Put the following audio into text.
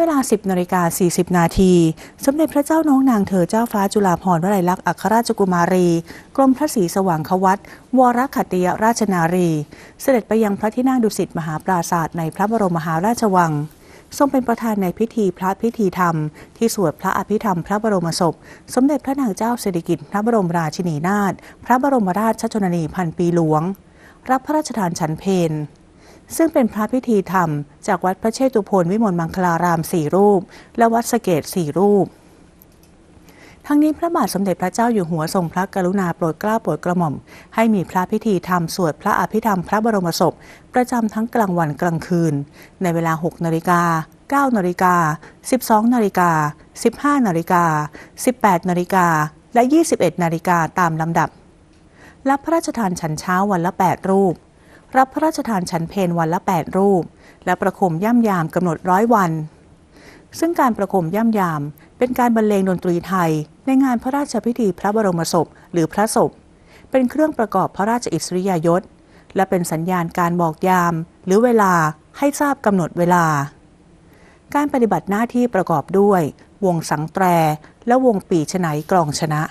เวลา 10นาฬิกา40 นาที สมเด็จพระเจ้าน้องนางเธอเจ้าฟ้าจุฬาภรณ์วลัยลักษณ์อัครราชกุมารี กรมพระศรีสว่างควัตวรขัตติยราชนารี เสด็จไปยังพระที่นั่งดุสิตมหาปราศาสตร์ในพระบรมมหาราชวัง ทรงเป็นประธานในพิธีพระพิธีธรรม ที่สวดพระอภิธรรมพระบรมศพ สมเด็จพระนางเจ้าสิริกิติ์พระบรมราชินีนาถ พระบรมราชชนนีพันปีหลวง รับพระราชทานฉันเพล ซึ่งเป็นพระพิธีธรรม จากวัดพระเชตุพนวิมลมังคลารามสี่รูป และวัดสะเกตสี่รูป ทั้งนี้พระบาทสมเด็จพระเจ้าอยู่หัวทรงพระกรุณาโปรดเกล้าโปรดกระหม่อม ให้มีพระพิธีธรรมสวดพระอภิธรรมพระบรมศพ ประจำทั้งกลางวันกลางคืน ในเวลา 6นาฬิกา9นาฬิกา12นาฬิกา15นาฬิกา18นาฬิกาและ 21นาฬิกาตามลำดับ รับพระราชทานฉันเช้าวันละ 8 รูป รับพระราชทานฉันเพลวันละ 8 รูป และประคมย่ำยามกำหนดร้อยวัน ซึ่งการประคมย่ำยาม เป็นการบรรเลงดนตรีไทย ในงานพระราชพิธีพระบรมศพหรือพระศพ เป็นเครื่องประกอบพระราชอิสริยยศ และเป็นสัญญาณการบอกยาม หรือเวลาให้ทราบกำหนดเวลา การปฏิบัติหน้าที่ประกอบด้วย วงสังแตรและวงปีฉไนกลองชนะ